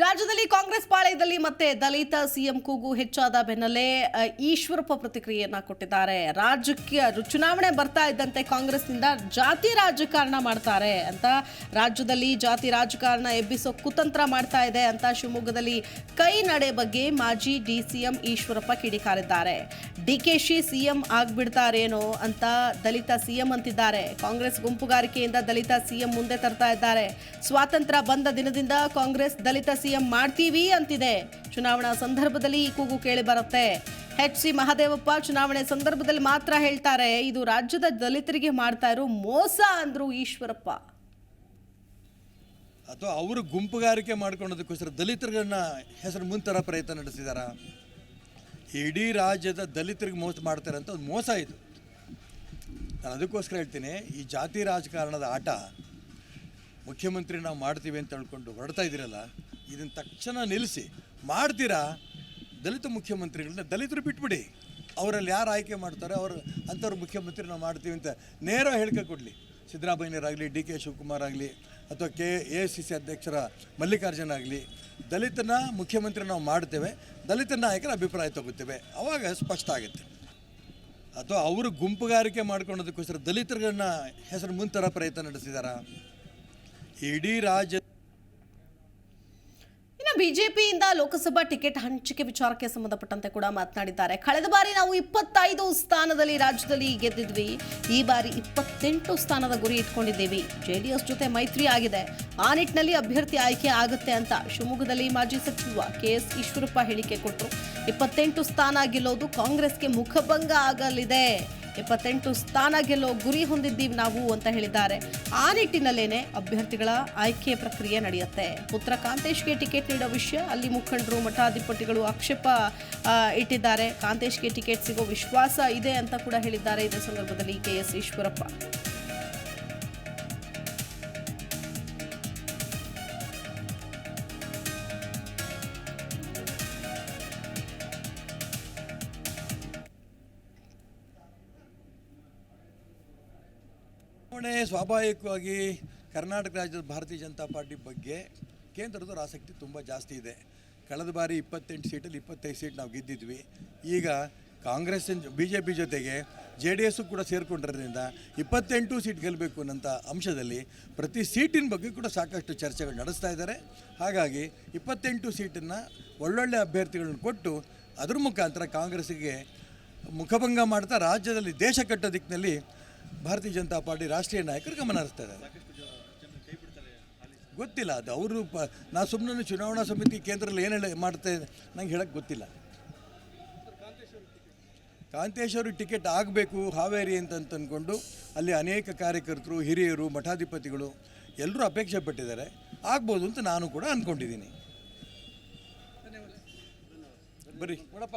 ರಾಜ್ಯದಲ್ಲಿ ಕಾಂಗ್ರೆಸ್ ಪಾಳೆಯದಲ್ಲಿ ಮತ್ತೆ ದಲಿತ ಸಿಎಂ ಕೂಗು ಹೆಚ್ಚಾದ ಬೆನ್ನಲ್ಲೇ ಈಶ್ವರಪ್ಪ ಪ್ರತಿಕ್ರಿಯೆಯನ್ನ ಕೊಟ್ಟಿದ್ದಾರೆ. ರಾಜ್ಯಕ್ಕೆ ಚುನಾವಣೆ ಬರ್ತಾ ಇದ್ದಂತೆ ಕಾಂಗ್ರೆಸ್ನಿಂದ ಜಾತಿ ರಾಜಕಾರಣ ಮಾಡ್ತಾರೆ ಅಂತ, ರಾಜ್ಯದಲ್ಲಿ ಜಾತಿ ರಾಜಕಾರಣ ಎಬ್ಬಿಸೋ ಕುತಂತ್ರ ಮಾಡ್ತಾ ಇದೆ ಅಂತ ಶಿವಮೊಗ್ಗದಲ್ಲಿ ಕೈ ನಡೆ ಬಗ್ಗೆ ಮಾಜಿ ಡಿ ಸಿಎಂ ಈಶ್ವರಪ್ಪ ಕಿಡಿಕಾರಿದ್ದಾರೆ. ಡಿಕೆಶಿ ಸಿಎಂ ಆಗ್ಬಿಡ್ತಾರೇನೋ ಅಂತ ದಲಿತ ಸಿಎಂ ಅಂತಿದ್ದಾರೆ. ಕಾಂಗ್ರೆಸ್ ಗುಂಪುಗಾರಿಕೆಯಿಂದ ದಲಿತ ಸಿಎಂ ಮುಂದೆ ತರ್ತಾ ಇದ್ದಾರೆ. ಸ್ವಾತಂತ್ರ್ಯ ಬಂದ ದಿನದಿಂದ ಕಾಂಗ್ರೆಸ್ ದಲಿತ ಸಿಎಂ ಮಾಡ್ತೀವಿ ಅಂತಿದೆ. ಚುನಾವಣಾ ಸಂದರ್ಭದಲ್ಲಿ ಈ ಕೂಗು ಕೇಳಿ ಬರುತ್ತೆ. ಎಚ್ ಸಿ ಮಹದೇವಪ್ಪ ಚುನಾವಣೆ ಸಂದರ್ಭದಲ್ಲಿ ಮಾತ್ರ ಹೇಳ್ತಾರೆ, ಇದು ರಾಜ್ಯದ ದಲಿತರಿಗೆ ಮಾಡ್ತಾ ಇರೋ ಮೋಸ ಅಂದ್ರು ಈಶ್ವರಪ್ಪ. ಅಥವಾ ಅವರು ಗುಂಪುಗಾರಿಕೆ ಮಾಡ್ಕೊಳ್ಳೋದಕ್ಕೋಸ್ಕರ ದಲಿತರನ್ನ ಹೆಸರು ಮುಂತರ ಪ್ರಯತ್ನ ನಡೆಸಿದಾರ? ಇಡೀ ರಾಜ್ಯದ ದಲಿತರಿಗೆ ಮೋಸ ಮಾಡ್ತಾರೆ ಅಂತ ಒಂದು ಮೋಸ ಇದು. ನಾನು ಅದಕ್ಕೋಸ್ಕರ ಹೇಳ್ತೀನಿ, ಈ ಜಾತಿ ರಾಜಕಾರಣದ ಆಟ ಮುಖ್ಯಮಂತ್ರಿ ನಾವು ಮಾಡ್ತೀವಿ ಅಂತ ಹೇಳ್ಕೊಂಡು ಹೊರಡ್ತಾ ಇದ್ದೀರಲ್ಲ ಇದನ್ನು ತಕ್ಷಣ ನಿಲ್ಲಿಸಿ. ಮಾಡ್ತೀರಾ? ದಲಿತ ಮುಖ್ಯಮಂತ್ರಿಗಳನ್ನ ದಲಿತರು ಬಿಟ್ಬಿಡಿ. ಅವರಲ್ಲಿ ಯಾರು ಆಯ್ಕೆ ಮಾಡ್ತಾರೆ, ಅವರು ಅಂಥವ್ರು ಮುಖ್ಯಮಂತ್ರಿ ನಾವು ಮಾಡ್ತೀವಿ ಅಂತ ನೇರ ಹೇಳಿಕೆ ಕೊಡಲಿ. ಸಿದ್ದರಾಮಯ್ಯರಾಗಲಿ ಡಿ ಕೆ ಶಿವಕುಮಾರ್ ಆಗಲಿ, ಅಥವಾ ಕೆ ಎ ಸಿ ಸಿ ಅಧ್ಯಕ್ಷರ ಮಲ್ಲಿಕಾರ್ಜುನ ಆಗಲಿ, ದಲಿತನ ಮುಖ್ಯಮಂತ್ರಿ ನಾವು ಮಾಡ್ತೇವೆ, ದಲಿತ ನಾಯಕರ ಅಭಿಪ್ರಾಯ ತಗೋತೇವೆ. ಅವಾಗ ಸ್ಪಷ್ಟ ಆಗುತ್ತೆ. ಅಥವಾ ಅವರು ಗುಂಪುಗಾರಿಕೆ ಮಾಡ್ಕೊಳ್ಳೋದಕ್ಕೋಸ್ಕರ ದಲಿತರನ್ನ ಹೆಸರು ಮುಂತರ ಪ್ರಯತ್ನ ನಡೆಸಿದಾರ? ಇಡೀ ರಾಜ್ಯ ಬಿಜೆಪಿಯಿಂದ ಲೋಕಸಭಾ ಟಿಕೆಟ್ ಹಂಚಿಕೆ ವಿಚಾರಕ್ಕೆ ಸಂಬಂಧಪಟ್ಟಂತೆ ಕೂಡ ಮಾತನಾಡಿದ್ದಾರೆ. ಕಳೆದ ಬಾರಿ ನಾವು ಇಪ್ಪತ್ತೈದು ಸ್ಥಾನದಲ್ಲಿ ರಾಜ್ಯದಲ್ಲಿ ಗೆದ್ದಿದ್ವಿ. ಈ ಬಾರಿ ಇಪ್ಪತ್ತೆಂಟು ಸ್ಥಾನದ ಗುರಿ ಇಟ್ಕೊಂಡಿದ್ದೀವಿ. ಜೆಡಿಎಸ್ ಜೊತೆ ಮೈತ್ರಿ ಆಗಿದೆ. ಆ ನಿಟ್ಟಿನಲ್ಲಿ ಅಭ್ಯರ್ಥಿ ಆಯ್ಕೆ ಆಗುತ್ತೆ ಅಂತ ಶಿವಮೊಗ್ಗದಲ್ಲಿ ಮಾಜಿ ಸಚಿವ ಕೆಎಸ್ ಈಶ್ವರಪ್ಪ ಹೇಳಿಕೆ ಕೊಟ್ಟರು. ಇಪ್ಪತ್ತೆಂಟು ಸ್ಥಾನ ಗೆಲ್ಲೋದು ಕಾಂಗ್ರೆಸ್ಗೆ ಮುಖಭಂಗ ಆಗಲಿದೆ. ಇಪ್ಪತ್ತೆಂಟು ಸ್ಥಾನ ಗೆಲ್ಲೋ ಗುರಿ ಹೊಂದಿದ್ದೀವಿ ನಾವು ಅಂತ ಹೇಳಿದ್ದಾರೆ. ಆ ನಿಟ್ಟಿನಲ್ಲೇನೆ ಅಭ್ಯರ್ಥಿಗಳ ಆಯ್ಕೆ ಪ್ರಕ್ರಿಯೆ ನಡೆಯುತ್ತೆ. ಪುತ್ರ ಕಾಂತೇಶ್ಗೆ ಟಿಕೆಟ್ ನೀಡೋ ವಿಷಯ ಅಲ್ಲಿ ಮುಖಂಡರು, ಮಠಾಧಿಪತಿಗಳು ಆಕ್ಷೇಪ ಇಟ್ಟಿದ್ದಾರೆ. ಕಾಂತೇಶ್ಗೆ ಟಿಕೆಟ್ ಸಿಗೋ ವಿಶ್ವಾಸ ಇದೆ ಅಂತ ಕೂಡ ಹೇಳಿದ್ದಾರೆ. ಇದೇ ಸಂದರ್ಭದಲ್ಲಿ ಕೆ ಎಸ್ ಈಶ್ವರಪ್ಪ. ಚುನಾವಣೆ ಸ್ವಾಭಾವಿಕವಾಗಿ ಕರ್ನಾಟಕ ರಾಜ್ಯದ ಭಾರತೀಯ ಜನತಾ ಪಾರ್ಟಿ ಬಗ್ಗೆ ಕೇಂದ್ರದವ್ರ ಆಸಕ್ತಿ ತುಂಬ ಜಾಸ್ತಿ ಇದೆ. ಕಳೆದ ಬಾರಿ ಇಪ್ಪತ್ತೆಂಟು ಸೀಟಲ್ಲಿ ಇಪ್ಪತ್ತೈದು ಸೀಟ್ ನಾವು ಗೆದ್ದಿದ್ವಿ. ಈಗ ಕಾಂಗ್ರೆಸ್ ಬಿ ಜೆ ಪಿ ಜೊತೆಗೆ ಜೆ ಡಿ ಎಸ್ಸು ಕೂಡ ಸೇರಿಕೊಂಡಿರೋದ್ರಿಂದ ಇಪ್ಪತ್ತೆಂಟು ಸೀಟ್ ಗೆಲ್ಲಬೇಕು ಅನ್ನೋಂಥ ಅಂಶದಲ್ಲಿ ಪ್ರತಿ ಸೀಟಿನ ಬಗ್ಗೆ ಕೂಡ ಸಾಕಷ್ಟು ಚರ್ಚೆಗಳು ನಡೆಸ್ತಾ ಇದ್ದಾರೆ. ಹಾಗಾಗಿ ಇಪ್ಪತ್ತೆಂಟು ಸೀಟನ್ನು ಒಳ್ಳೊಳ್ಳೆ ಅಭ್ಯರ್ಥಿಗಳನ್ನ ಕೊಟ್ಟು ಅದ್ರ ಮುಖಾಂತರ ಕಾಂಗ್ರೆಸ್ಸಿಗೆ ಮುಖಭಂಗ ಮಾಡ್ತಾ ರಾಜ್ಯದಲ್ಲಿ ದೇಶ ಕಟ್ಟೋ ದಿಕ್ಕಿನಲ್ಲಿ ಭಾರತೀಯ ಜನತಾ ಪಾರ್ಟಿ ರಾಷ್ಟ್ರೀಯ ನಾಯಕರು ಗಮನ ಹರಿಸ್ತಾ ಗೊತ್ತಿಲ್ಲ, ಅದು ಅವರು ಪ, ನಾ ಸುಮ್ಮನೆ ಚುನಾವಣಾ ಸಮಿತಿ ಕೇಂದ್ರದಲ್ಲಿ ಏನು ಹೇಳಿ ಮಾಡ್ತಾ ನಂಗೆ ಹೇಳಕ್ಕೆ ಗೊತ್ತಿಲ್ಲ. ಕಾಂತೇಶ್ ಅವ್ರಿಗೆ ಟಿಕೆಟ್ ಆಗಬೇಕು, ಹಾವೇರಿ ಅಂತ ಅಂದ್ಕೊಂಡು ಅಲ್ಲಿ ಅನೇಕ ಕಾರ್ಯಕರ್ತರು, ಹಿರಿಯರು, ಮಠಾಧಿಪತಿಗಳು ಎಲ್ಲರೂ ಅಪೇಕ್ಷೆ ಪಟ್ಟಿದ್ದಾರೆ. ಆಗ್ಬೋದು ಅಂತ ನಾನು ಕೂಡ ಅಂದ್ಕೊಂಡಿದ್ದೀನಿ ಬರ್ರಿ ನೋಡಪ್ಪ